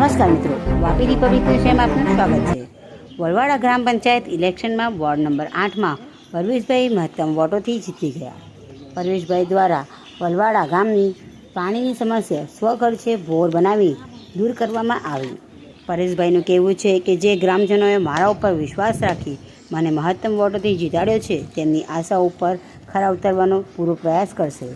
નમસ્કાર મિત્રો વાપી રિપબ્લિક ન્યૂઝમાં આપનું સ્વાગત છે. વલવાડા ગ્રામ પંચાયત ઇલેક્શનમાં વોર્ડ નંબર આઠમાં પરવેશભાઈ મહત્તમ વોટોથી જીતી ગયા. પરવેશભાઈ દ્વારા વલવાડા ગામની પાણીની સમસ્યા સ્વખર્ચે બોર બનાવી દૂર કરવામાં આવી. પરેશભાઈનું કહેવું છે કે જે ગ્રામજનોએ મારા ઉપર વિશ્વાસ રાખી મને મહત્તમ વોટોથી જીતાડ્યો છે, તેમની આશા ઉપર ખરા ઉતરવાનો પૂરો પ્રયાસ કરશે.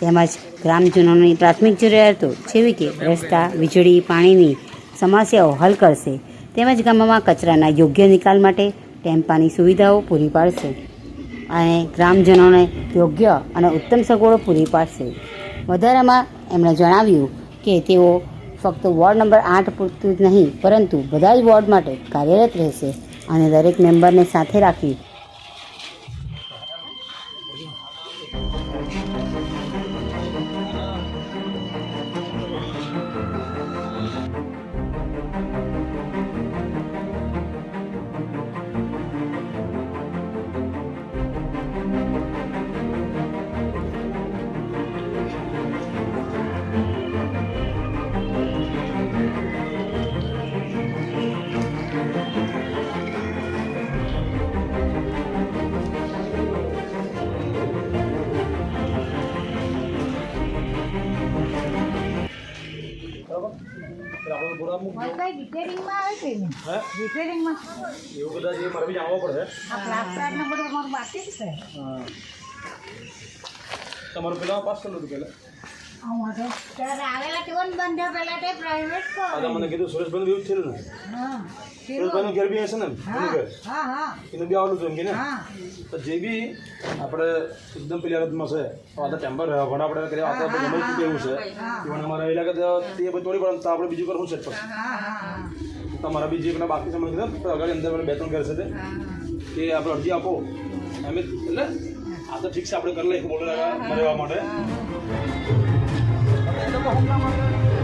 તેમજ ગ્રામજનોની પ્રાથમિક જરૂરિયાતો જેવી કે રસ્તા, વીજળી, પાણીની સમસ્યાઓ હલ કરશે. તેમજ ગામમાં કચરાના યોગ્ય નિકાલ માટે ટેમ્પાની સુવિધાઓ પૂરી પાડશે. અને ગ્રામજનોને યોગ્ય અને ઉત્તમ સગવડો પૂરી પાડશે. વધારામાં એમણે જણાવ્યું કે તેઓ ફક્ત વોર્ડ નંબર આઠ પૂરતું જ નહીં, પરંતુ બધા જ વોર્ડ માટે કાર્યરત રહેશે અને દરેક મેમ્બરને સાથે રાખી મતલબ રિપેરિંગમાં આવે છે ને? હે? રિપેરિંગમાં એવું કદાચ એ મારે બી જાણવું પડશે આ પ્લાસ્ટરનો બધો મારું બાકી છે. હા. તમારું પેલા પાસ કરેલું હતું પહેલાં? મને કીધું સુરેશભાઈ એવું થયેલું ને. સુરેશભાઈ ઘેર બી હશે ને એનું બી આવેલું હતું એમ કે ને? તો જે બી આપણે એકદમ પેલી હાલતમાં છે તો આ ટેમ્પર પણ આપણે કર્યા આપણે ગમે છે. પણ અમારે એ લાગે તો બધું થોડી તો આપણે બીજું કરવું છે હા તમારા બી જે પેલા બાકી છે મને કીધું આગળ અંદર બે ત્રણ ઘર છે તે આપણે અરજી આપો. એમ એટલે આ તો ઠીક છે આપણે કરી લઈએ બોલે મરવા માટે. 我红灯吗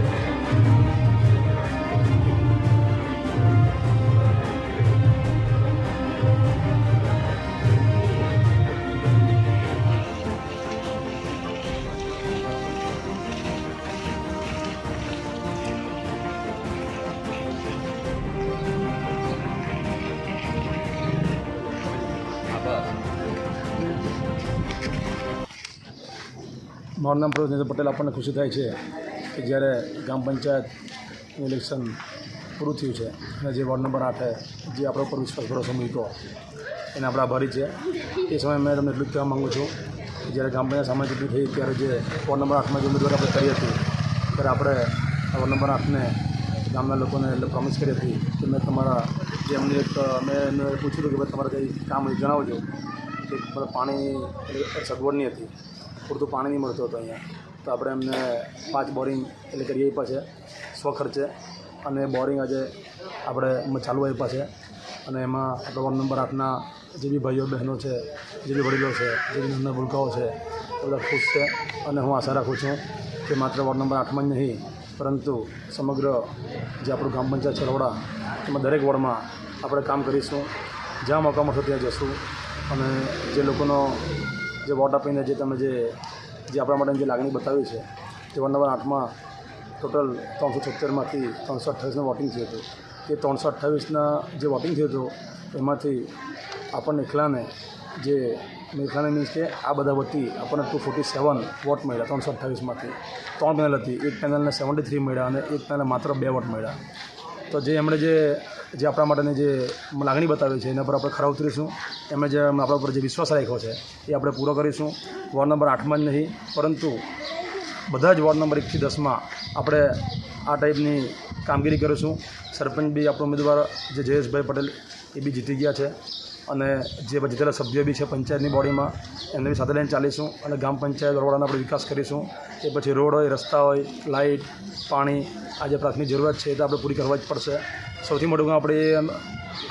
મારું નામ પ્રવેશ પટેલ, આપણને ખુશી થાય છે કે જ્યારે ગ્રામ પંચાયત ઇલેક્શન પૂરું થયું છે અને જે વોર્ડ નંબર આઠે જે આપણા ઉપર વિશ્વાસ ભરોસો મૂક્યો, એને આપણે આભારી છે. એ સમયે મેં તમને એટલું જ કહેવા માગું છું કે જ્યારે ગ્રામ પંચાયત સામે ચૂંટણી થઈ ત્યારે જે વોર્ડ નંબર આઠમાં જે ઉમેદવાર આપણે કરી હતી, ત્યારે આપણે વોર્ડ નંબર આઠને ગામના લોકોને એટલે પ્રોમિસ કરી હતી કે મેં તમારા, જે અમને એક, મેં એમને પૂછ્યું હતું કે ભાઈ તમારે કંઈ કામ જણાવજો. કે પાણી સગવડ નહીં હતી. પૂરતું પાણી નહીં મળતું હતું અહીંયા. તો આપણે એમને પાંચ બોરિંગ એટલે કરીએ આપ્યા છે સ્વખર્ચે અને બોરિંગ આજે આપણે ચાલુ આપ્યા છે. અને એમાં આપણો વોર્ડ નંબર આઠના જે બી ભાઈઓ, બહેનો છે, જે બી વડીલો છે, જે બી નાના ભૂલકાઓ છે, એ બધા ખુશ છે અને હું આશા રાખું છું કે માત્ર વોર્ડ નંબર આઠમાં જ નહીં, પરંતુ સમગ્ર જે આપણું ગ્રામ પંચાયત છરવડા એમાં દરેક વોર્ડમાં આપણે કામ કરીશું, જ્યાં મોકા મળશે ત્યાં જશું. અને જે લોકોનો જે વોટ આપીને જે તમે જે જે આપણા માટે જે લાગણી બતાવી છે, તે વન નંબર આઠમાં ટોટલ ત્રણસો છોતેરમાંથી ત્રણસો અઠ્ઠાવીસનું વોટિંગ થયું હતું. તે ત્રણસો અઠ્ઠાવીસના જે વોટિંગ થયું હતું, એમાંથી આપણને એકલાને જે મેઘાલય મીન્સ કે આ બધા વતી આપણને ટુ ફોર્ટી સેવન વોટ મળ્યા ત્રણસો અઠ્ઠાવીસમાંથી. ત્રણ પેનલ હતી, એક પેનલને સેવન્ટી થ્રી મળ્યા અને એક પેનલને માત્ર બે વોટ મળ્યા. તો જે એમણે જે જે આપણા માટેની જે લાગણી બતાવી છે, એના પર આપણે ખરા ઉતરીશું. એમણે જે આપણા ઉપર જે વિશ્વાસ રાખ્યો છે, એ આપણે પૂરો કરીશું. વોર્ડ નંબર આઠમાં જ નહીં, પરંતુ બધા જ વોર્ડ નંબર એકથી દસમાં આપણે આ ટાઈપની કામગીરી કરીશું. સરપંચ બી આપણો ઉમેદવાર, જે જયેશભાઈ પટેલ, એ બી જીતી ગયા છે. અને જે જીતેલા સભ્યો બી છે પંચાયતની બોડીમાં, એમને બી સાથે લઈને ચાલીશું અને ગ્રામ પંચાયત વડોદરાનો આપણે વિકાસ કરીશું. એ પછી રોડ હોય, રસ્તા હોય, લાઇટ, પાણી, આ જે પ્રાથમિક જરૂરિયાત છે એ તો આપણે પૂરી કરવા જ પડશે. સૌથી મોટું આપણે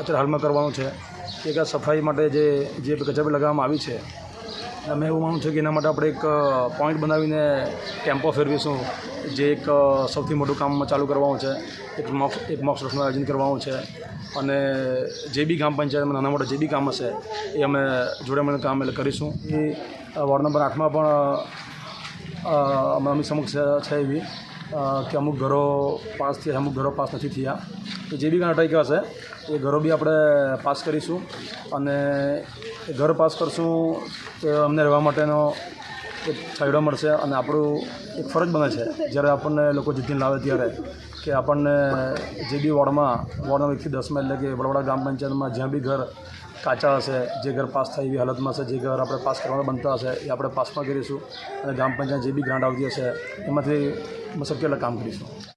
અત્યારે હાલમાં કરવાનું છે કે સફાઈ માટે જે જે કચરા લગાવવામાં આવી છે અને મેં એવું માનું છું કે એના માટે આપણે એક પોઈન્ટ બનાવીને ટેમ્પો ફેરવીશું જે એક સૌથી મોટું કામ ચાલુ કરવાનું છે. એક મોક એક મોક સ્ટ્રસનું આયોજન કરવાનું છે. અને જે બી ગ્રામ પંચાયતમાં નાના મોટા જે બી કામ હશે, એ અમે જોડે મળીને કામ એટલે કરીશું. એ વોર્ડ નંબર આઠમાં પણ અમારી સમક્ષ છે એવી કે અમુક ઘરો પાસ થયા અમુક ઘરો પાસ નથી થયા. તો જે બી કાંઈ અટક્યા હશે એ ઘરો બી આપણે પાસ કરીશું અને એ ઘર પાસ કરશું તો અમને રહેવા માટેનો એક છાંયડો મળશે અને આપણું એક ફરજ બને છે. જ્યારે આપણને લોકો જીતીને લાવે ત્યારે કે આપણને જે બી વોર્ડમાં વોર્ડ નંબર એકથી દસમાં એટલે કે વડોદરા ગ્રામ પંચાયતમાં જ્યાં બી ઘર કાચા હશે, જે ઘર પાસ થાય એવી હાલતમાં હશે, જે ઘર આપણે પાસ કરવાના બનતા હશે, એ આપણે પાસ પણ કરીશું અને ગ્રામ પંચાયત જે બી ગ્રાન્ટ આવતી હશે, એમાંથી શક્ય કામ કરીશું.